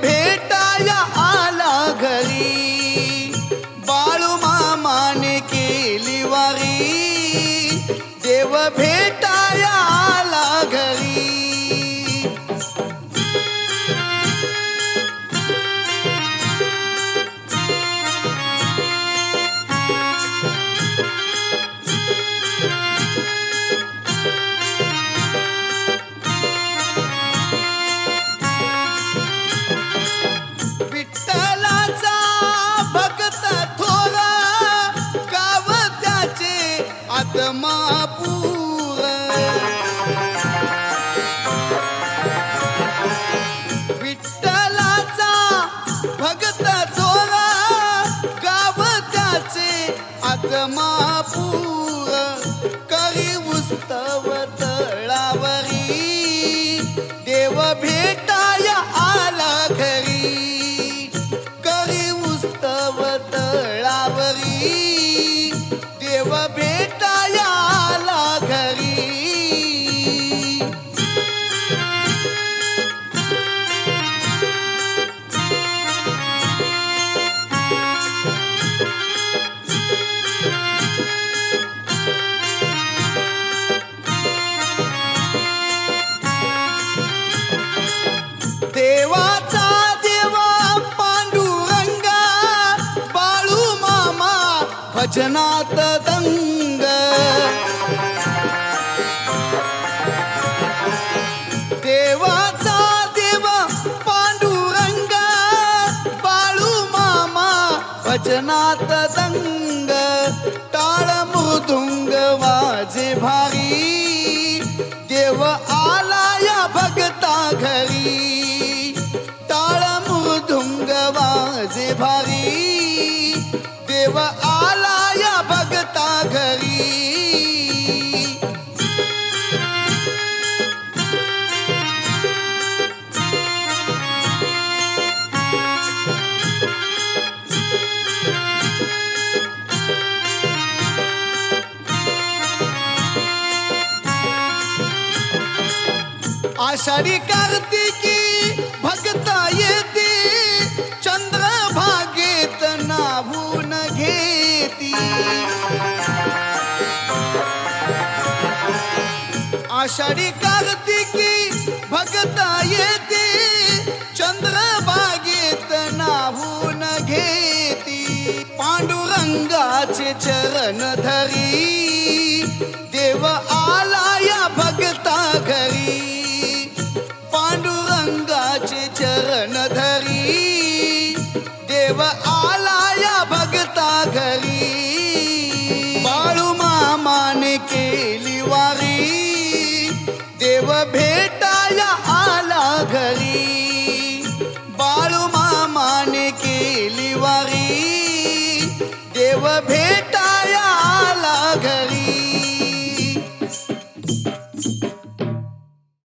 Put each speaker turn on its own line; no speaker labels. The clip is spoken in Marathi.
भेटाया आला घरी. बाळू मामाने केली वारी देव भेटाया आत्मापूर विठ्ठलाचा भक्त थोरा गाव त्याचे आत्मापूर करी उस्तव भजनात दंग। देवाचा देव पांडुरंगा बाळू मामा भजनात दंग। टाळ मृदुंग वाजे भारी। देव आला या भगता घरी। टाळ मृदुंग वाजे भारी। देव आला बघता भगता घरी. आषाढी कार्तिकी भगता येते. चंद्र आषाढी कार्तिकी भगता येते. चंद्रबागेत नाहून घेती. पांडुरंगाचे चरण धरी. देव आला या भगता घरी. पांडुरंगाचे चरण धरी. देव ಬಾಳು